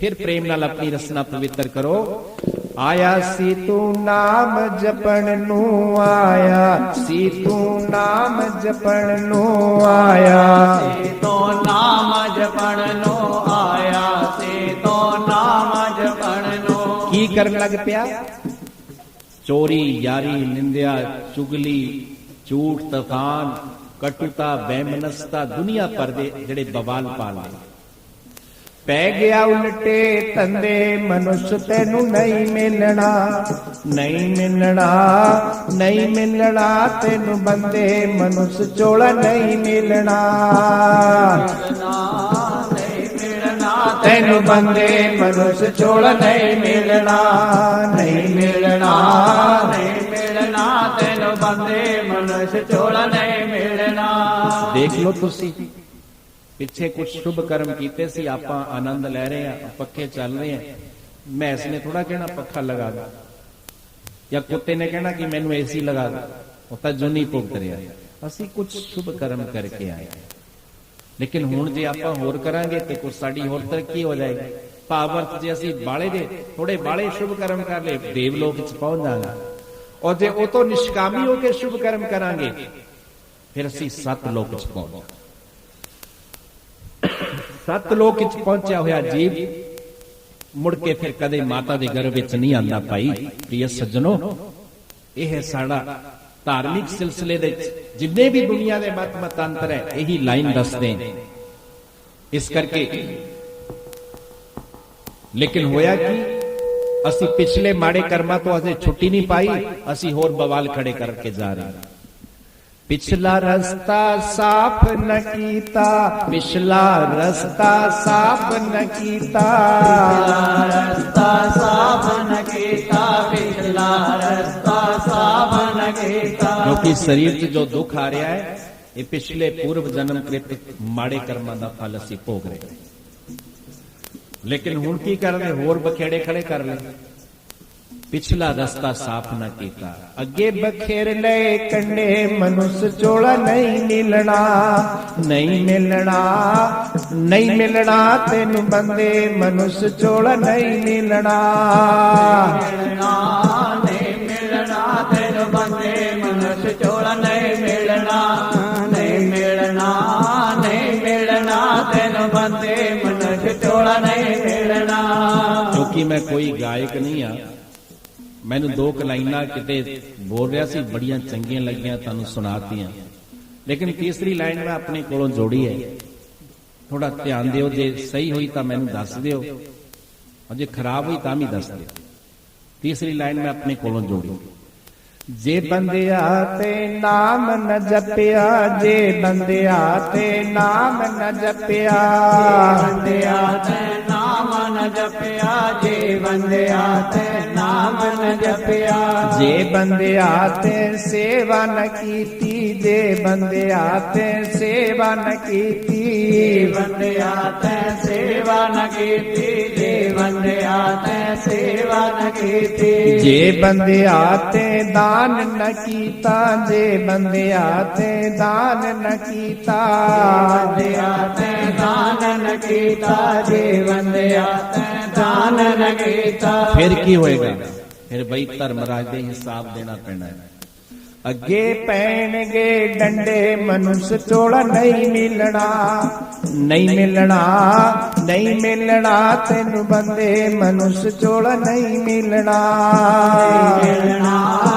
ਫਿਰ ਪ੍ਰੇਮ ਨਾਲ ਆਪਣੀ ਰਸਨਾ ਪਵਿੱਤਰ ਕਰੋ ਆਇਆ ਸੀ ਤੂੰ ਨਾਮ ਜਪਣ ਨੂੰ ਆਇਆ ਸੀ ਤੂੰ ਨਾਮ ਜਪਣ ਨੂੰ ਆਇਆ ਸੇ ਤੋ ਨਾਮ ਜਪਣ ਨੂੰ ਆਇਆ ਸੇ ਤੋ ਨਾਮ ਜਪਣ ਨੂੰ ਕੀ ਕਰਨ ਲੱਗ ਪਿਆ ਚੋਰੀ ਯਾਰੀ ਨਿੰਦਿਆ ਚੁਗਲੀ ਝੂਠ ਤਫਾਨ ਕਟੁਤਾ ਬੇਮਨਸਤਾ ਦੁਨੀਆ ਭਰ ਦੇ ਜਿਹੜੇ ਬਵਾਲ ਪਾਲਦੇ ਪੈ ਗਿਆ ਉਲਟੇ ਤੰਦੇ ਮਨੁੱਖ ਤੈਨੂੰ ਨਹੀਂ ਮਿਲਣਾ। ਨਹੀਂ ਮਿਲਣਾ ਨਹੀਂ ਮਿਲਣਾ ਤੈਨੂੰ ਬੰਦੇ ਮਨੁੱਖ ਚੋਲਾ ਨਹੀਂ ਮਿਲਣਾ। ਨਹੀਂ ਮਿਲਣਾ ਤੈਨੂੰ ਬੰਦੇ ਮਨੁੱਖ ਚੋਲਾ ਨਹੀਂ ਮਿਲਣਾ। ਨਹੀਂ ਮਿਲਣਾ ਨਹੀਂ ਮਿਲਣਾ ਤੈਨੂੰ ਬੰਦੇ ਮਨੁੱਖ ਚੋਲਾ ਨਹੀਂ ਮਿਲਣਾ। ਦੇਖ ਲਓ ਤੁਸੀਂ। ਪਿੱਛੇ ਕੁਝ ਸ਼ੁਭ ਕਰਮ ਕੀਤੇ ਸੀ, ਆਪਾਂ ਆਨੰਦ ਲੈ ਰਹੇ ਆ ਪੱਖੇ ਚੱਲ ਰਹੇ ਆ ਮੈਸ ਨੇ ਥੋੜਾ ਕਹਿਣਾ, ਪੱਖਾ ਲਗਾ ਦੇ। ਜਾਂ ਕੁੱਤੇ ਨੇ ਕਹਿਣਾ ਕਿ ਮੈਨੂੰ ਏਸੀ ਲਗਾ ਦੇ। ਉਹ ਤਾਂ ਜੁਨੀ ਭੁਗਤ ਰਿਹਾ। ਅਸੀਂ ਕੁਝ ਸ਼ੁਭ ਕਰਮ ਕਰਕੇ ਆਏ ਲੇਕਿਨ ਹੁਣ ਜੇ ਆਪਾਂ ਹੋਰ ਕਰਾਂਗੇ ਤੇ ਕੁਝ ਸਾਡੀ ਹੋਰ ਤਰੱਕੀ ਹੋ ਜਾਏਗੀ। ਭਾਵਰਤ ਜੇ ਅਸੀਂ ਬਾਲੇ ਦੇ ਥੋੜੇ ਬਾਲੇ ਸ਼ੁਭ ਕਰਮ ਕਰ ਲਏ ਦੇਵ ਲੋਕ ਚ ਪਹੁੰਚ ਜਾਵਾਂਗੇ। ਔਰ ਜੇ ਉਹ ਤੋਂ ਨਿਸ਼ਕਾਮੀ ਹੋ ਕੇ ਸ਼ੁਭ ਕਰਮ ਕਰਾਂਗੇ, ਫਿਰ ਅਸੀਂ ਸੱਤ ਲੋਕ ਚ ਪਹੁੰਚ ਸੱਤ ਲੋਕ ਪਹੁੰਚਿਆ ਹੋਇਆ ਜੀਵ ਮੁੜ ਕੇ ਫਿਰ ਕਦੇ ਮਾਤਾ ਦੇ ਗਰਭ ਵਿੱਚ ਨਹੀਂ ਆਂਦਾ ਭਾਈ। ਪ੍ਰਿਯ ਸੱਜਣੋ, ਇਹ ਸਾਡਾ ਧਾਰਮਿਕ ਸਿਲਸਿਲੇ ਦੇ ਜਿੰਨੇ ਵੀ ਦੁਨੀਆ ਦੇ ਮਤ ਮਤਾਂਤਰ ਹੈ, ਇਹੀ ਲਾਈਨ ਦੱਸਦੇ ਨੇ। ਇਸ ਕਰਕੇ ਲੇਕਿਨ ਹੋਇਆ ਕਿ? ਅਸੀਂ ਪਿਛਲੇ ਮਾੜੇ ਕਰਮਾਂ ਤੋਂ ਅਸੀਂ ਛੁੱਟੀ ਨਹੀਂ ਪਾਈ, ਅਸੀਂ ਹੋਰ ਬਵਾਲ ਖੜੇ ਕਰਕੇ ਜਾ ਰਹੇ ਹਾਂ। ਪਿਛਲਾ ਰਸਤਾ ਸਾਫ਼ ਨ ਕੀਤਾ, ਪਿਛਲਾ ਰਸਤਾ ਸਾਫ਼ ਨ ਕੀਤਾ। ਰਸਤਾ ਸਾਫ਼ ਨ ਕੀਤਾ ਪਿਛਲਾ ਰਸਤਾ ਸਾਫ਼ ਨ ਕੀਤਾ ਕਿਉਂਕਿ ਸਰੀਰ 'ਚ ਜੋ ਦੁੱਖ ਆ ਰਿਹਾ ਹੈ, ਇਹ ਪਿਛਲੇ ਪੂਰਵ ਜਨਮ ਕ੍ਰਿਤ ਮਾੜੇ ਕਰਮਾਂ ਦਾ ਫਲ ਅਸੀਂ ਭੋਗ ਰਹੇ ਲੇਕਿਨ ਹੁਣ ਕੀ ਕਰ ਰਹੇ ਹੋਰ ਬਖੇੜੇ ਖੜੇ ਕਰ ਲੈ ਪਿਛਲਾ ਰਸਤਾ ਸਾਫ਼ ਨਾ ਕੀਤਾ। ਅੱਗੇ ਬਖੇਰ ਲੈ ਕੰਡੇ ਮਨੁੱਸ ਚੋਲਾ ਨਹੀਂ ਮਿਲਣਾ। ਨਹੀਂ ਮਿਲਣਾ ਨਹੀਂ ਮਿਲਣਾ ਤੈਨੂੰ ਬੰਦੇ ਮਨੁੱਸ ਚੋਲਾ ਨਹੀਂ ਮਿਲਣਾ। ਨਹੀਂ ਮਿਲਣਾ ਤੈਨੂੰ ਬੰਦੇ ਮਨੁੱਖ ਚੋਲਾ ਨਹੀਂ ਮਿਲਣਾ। ਨਹੀਂ ਮਿਲਣਾ ਨਹੀਂ ਮਿਲਣਾ ਤੈਨੂੰ ਬੰਦੇ ਮਨੁੱਖ ਚੋਲਾ ਨਹੀਂ ਮਿਲਣਾ। ਕਿਉਂਕਿ ਮੈਂ ਕੋਈ ਗਾਇਕ ਨਹੀਂ ਆ। ਮੈਨੂੰ ਦੋ ਕੁ ਲਾਈਨਾਂ ਕਿਤੇ ਬੋਲ ਰਿਹਾ ਸੀ, ਬੜੀਆਂ ਚੰਗੀਆਂ ਲੱਗੀਆਂ, ਤੁਹਾਨੂੰ ਸੁਣਾਤੀਆਂ। ਲੇਕਿਨ ਤੀਸਰੀ ਲਾਈਨ ਮੈਂ ਆਪਣੇ ਕੋਲੋਂ ਜੋੜੀ ਹੈ। ਥੋੜਾ ਧਿਆਨ ਦਿਓ, ਜੇ ਸਹੀ ਹੋਈ ਤਾਂ ਮੈਨੂੰ ਦੱਸ ਦਿਓ। ਔਰ ਜੇ ਖਰਾਬ ਹੋਈ ਤਾਂ ਵੀ ਦੱਸ ਦਿਓ। ਤੀਸਰੀ ਲਾਈਨ ਮੈਂ ਆਪਣੇ ਕੋਲੋਂ ਜੋੜੀ। ਜੇ ਬੰਦਿਆ ਤੇ ਨਾਮ ਨ ਜਪਿਆ, ਜੇ ਬੰਦਿਆ ਤੇ ਨਾਮ ਨ ਜਪਿਆ ਬੰਦਿਆ ਤੇ ਨ ਜਪਿਆ ਜੇ ਬੰਦਿਆ ਤੇ ਨਾਮ ਨ ਜਪਿਆ। ਜੇ ਬੰਦਿਆ ਤੇ ਸੇਵਾ ਨ ਕੀਤੀ ਜੇ ਬੰਦਿਆ ਤੇ ਸੇਵਾ ਨ ਕੀਤੀ। ਬੰਦਿਆ ਤੈ ਸੇਵਾ ਨ ਕੀਤੀ ਜੇ ਬੰਦਿਆ ਤੈ ਸੇਵਾ ਨ ਕੀਤੀ। ਜੇ ਬੰਦਿਆ ਤੇ ਦਾਨ ਨ ਕੀਤਾ ਜੇ ਬੰਦਿਆ ਤੇ ਦਾਨ ਨ ਕੀਤਾ। ਬੰਦਿਆ ਤੈ ਦਾਨ ਨ ਕੀਤਾ ਜੇ ਬੰਦਿਆ ਦਾਨ ਕੀਤਾ ਫਿਰ ਕੀ ਹੋਏਗਾ? ਫਿਰ ਬਈ ਧਰਮਰਾਜ ਦੇ ਹਿਸਾਬ ਦੇਣਾ ਪੈਣਾ ਹੈ। ਅੱਗੇ ਪੈਣਗੇ ਡੰਡੇ ਮਨੁੱਖ ਚੋਲਾ ਨਹੀਂ ਮਿਲਣਾ। ਨਹੀਂ ਮਿਲਣਾ ਨਹੀਂ ਮਿਲਣਾ ਤੈਨੂੰ ਬੰਦੇ ਮਨੁੱਖ ਚੋਲਾ ਨਹੀਂ ਮਿਲਣਾ। ਨਹੀਂ ਮਿਲਣਾ।